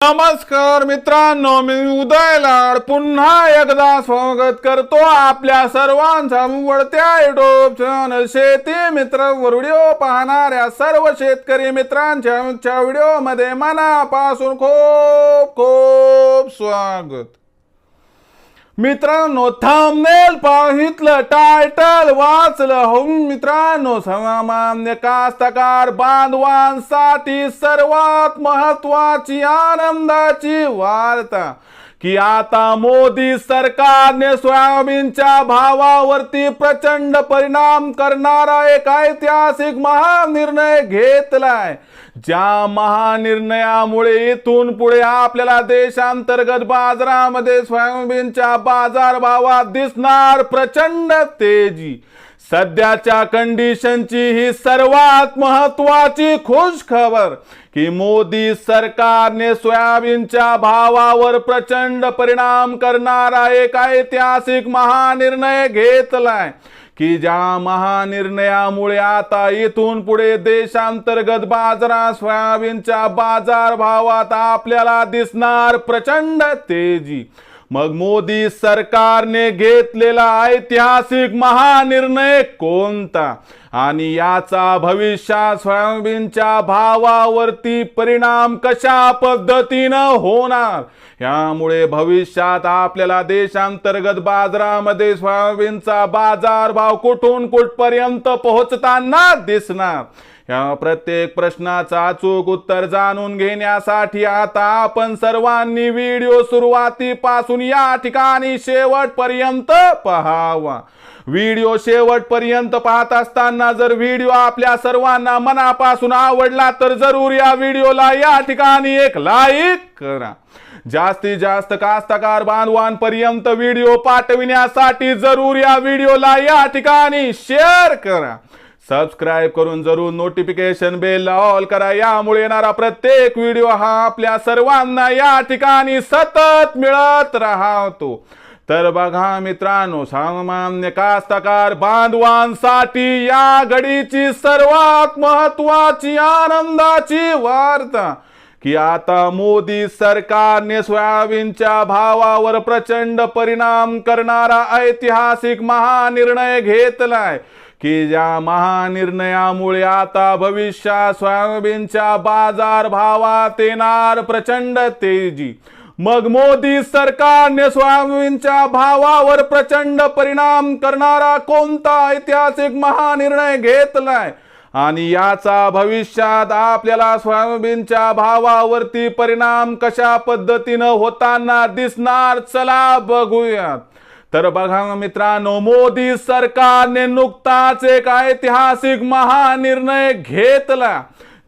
नमस्कार मित्रांनो मी उदय लाड. पुन्हा एकदा स्वागत करतो आपल्या सर्वांचा उघडत्या युट्यूब चॅनल शेती मित्र व्हिडिओ पाहणाऱ्या सर्व शेतकरी मित्रांच्या आमच्या मनापासून खूप खूप स्वागत. मित्रांनो थांबनेल पाहितलं टायटल वाचलं. हो मित्रांनो सामान्य कास्तकार बांधवांसाठी सर्वात महत्वाची आनंदाची वार्ता. की आता मोदी सरकारने सोयाबीनच्या भावावरती प्रचंड परिणाम करणारा एक ऐतिहासिक महानिर्णय घेतलाय. ज्या महानिर्णयामुळे इथून पुढे आपल्याला देशांतर्गत बाजारामध्ये सोयाबीनच्या बाजारभावात दिसणार प्रचंड तेजी. सध्याच्या कंडिशनची ही सर्वात महत्वाची खुश खबर की मोदी सरकारने सोयाबीनच्या भावावर प्रचंड परिणाम करणारा एक ऐतिहासिक महानिर्णय घेतलाय. की ज्या महानिर्णयामुळे आता इथून पुढे देशांतर्गत बाजारात सोयाबीनच्या बाजार भावात आपल्याला दिसणार प्रचंड तेजी. मग मोदी सरकारने घेतलेला ऐतिहासिक महानिर्णय कोणता? आणि याचा भविष्यात सोयाबीनच्या भावावरती परिणाम कशा पद्धतीनं होणार? यामुळे भविष्यात आपल्याला देशांतर्गत बाजारामध्ये सोयाबीनचा बाजार भाव कुठून कुठपर्यंत पोहोचताना दिसणार? या प्रत्येक प्रश्नाचा अचूक उत्तर जाणून घेण्यासाठी आता आपण सर्वांनी व्हिडिओ सुरुवातीपासून या ठिकाणी शेवटपर्यंत पहावा. व्हिडिओ शेवटपर्यंत पाहत असताना जर व्हिडिओ आपल्या सर्वांना मनापासून आवडला तर जरूर या व्हिडिओला या ठिकाणी एक लाईक करा. जास्तीत जास्त कास्तकार बांधवांपर्यंत व्हिडिओ पाठविण्यासाठी जरूर या व्हिडिओला या ठिकाणी शेअर करा. सबस्क्राईब करून जरूर नोटिफिकेशन बेल ऑल करा. यामुळे येणारा प्रत्येक व्हिडिओ हा आपल्या सर्वांना या ठिकाणी सतत मिळत राहतो. तर बघा मित्रांनो सामान्य कास्तकार बांधवांसाठी या घडीची सर्वात महत्वाची आनंदाची वार्ता. की आता मोदी सरकारने सोयाबीनच्या भावावर प्रचंड परिणाम करणारा ऐतिहासिक महानिर्णय घेतलाय. की ज्या महानिर्णयामुळे आता भविष्यात सोयाबीनच्या बाजार भावात येणार प्रचंड तेजी. मग मोदी सरकारने सोयाबीनच्या भावावर प्रचंड परिणाम करणारा कोणता ऐतिहासिक महानिर्णय घेतलाय? आणि याचा भविष्यात आपल्याला सोयाबीनच्या भावावरती परिणाम कशा पद्धतीनं होताना दिसणार? चला बघूयात. तर बघा मित्रांनो मोदी सरकारने नुकताच एक ऐतिहासिक महानिर्णय घेतला.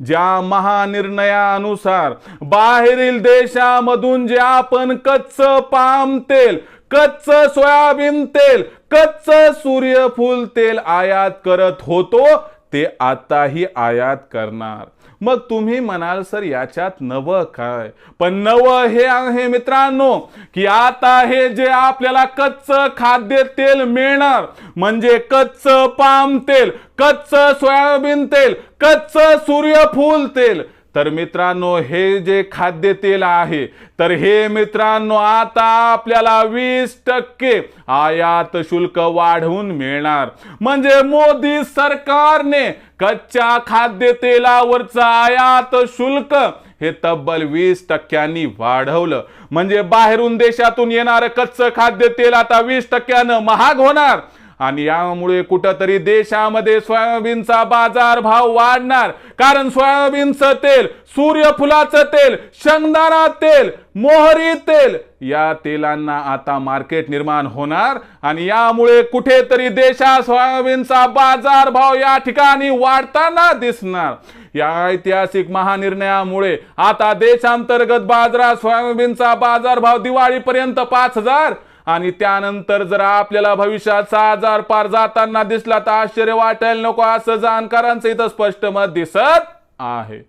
ज्या महानिर्णयानुसार बाहेरील देशामधून जे आपण कच्च पाम तेल कच्च सोयाबीन तेल कच्च सूर्यफूल तेल आयात करत होतो ते आताही आयात करणार. मग तुम्ही म्हणाल सर याच्यात नव काय? पण नव हे आहे मित्रांनो की आता हे जे आपल्याला कच्च खाद्य तेल मिळणार म्हणजे कच्च पाम तेल कच्च सोयाबीन तेल कच्च सूर्यफूल तेल तर मित्रांनो हे जे खाद्य तेल आहे तर हे मित्रांनो आता आपल्याला वीस टक्के आयात शुल्क वाढवून मिळणार. म्हणजे मोदी सरकारने कच्च्या खाद्य तेलावरचं आयात शुल्क हे तब्बल वीस टक्क्यांनी वाढवलं. म्हणजे बाहेरून देशातून येणारं कच्चं खाद्य तेल आता वीस टक्क्यानं महाग होणार. आणि यामुळे कुठंतरी देशामध्ये सोयाबीनचा बाजार भाव वाढणार. कारण सोयाबीनचं तेल सूर्यफुलाचं तेल शेंगदाणा तेल मोहरी तेल या तेलांना आता मार्केट निर्माण होणार. आणि यामुळे कुठेतरी देशात सोयाबीनचा बाजार भाव या ठिकाणी वाढताना दिसणार. या ऐतिहासिक महानिर्णयामुळे आता देशांतर्गत बाजारात सोयाबीनचा बाजारभाव दिवाळीपर्यंत पाच हजार आणि त्यानंतर जर आपल्याला भविष्यात सहा हजार पार जाताना दिसला तर आश्चर्य वाटायला नको असं जाणकारांचं इथं स्पष्ट मत दिसत आहे.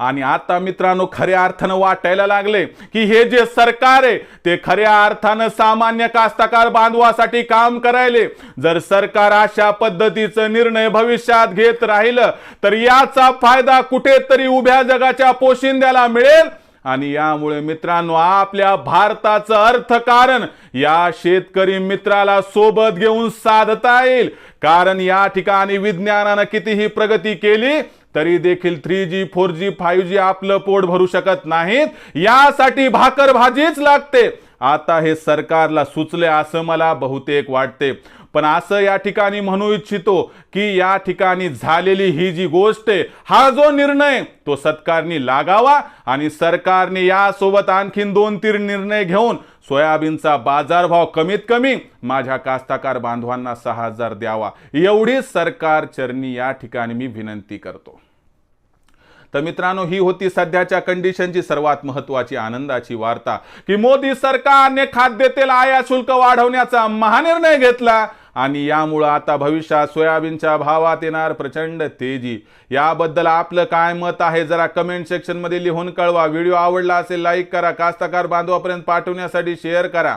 आणि आता मित्रांनो खऱ्या अर्थानं वाटायला लागले की हे जे सरकार आहे ते खऱ्या अर्थानं सामान्य कास्तकार बांधवासाठी काम करायले. जर सरकार अशा पद्धतीचं निर्णय भविष्यात घेत राहिलं तर याचा फायदा कुठेतरी उभ्या जगाच्या पोशिंद्याला मिळेल आणि यामुळे मित्रांनो आपल्या भारताचं अर्थकारण या शेतकरी मित्राला सोबत घेऊन साधता येईल. कारण या ठिकाणी विज्ञानानं कितीही प्रगती केली तरी देखील three G four G five G आपलं पोट भरू शकत नाहीत. यासाठी भाकर भाजीच लागते. आता हे सरकारला सुचले असं मला बहुतेक वाटते. पण असं या ठिकाणी म्हणू इच्छितो की या ठिकाणी झालेली ही जी गोष्ट आहे हा जो निर्णय तो सत्कारनी लागावा आणि सरकारने यासोबत आणखीन दोन तीन निर्णय घेऊन सोयाबीनचा बाजारभाव कमीत कमी माझ्या कास्ताकार बांधवांना सहा हजार द्यावा. एवढी सरकार चरणी या ठिकाणी मी विनंती करतो. तर मित्रांनो ही होती सध्याच्या कंडिशनची सर्वात महत्वाची आनंदाची वार्ता की मोदी सरकारने खाद्यतेल आयात शुल्क वाढवण्याचा महानिर्णय घेतला आणि यामुळं आता भविष्यात सोयाबीनच्या भावात येणार प्रचंड तेजी. याबद्दल आपलं काय मत आहे? जरा कमेंट सेक्शनमध्ये लिहून कळवा. व्हिडिओ आवडला असेल लाईक करा. कास्तकार बांधवापर्यंत पाठवण्यासाठी शेअर करा.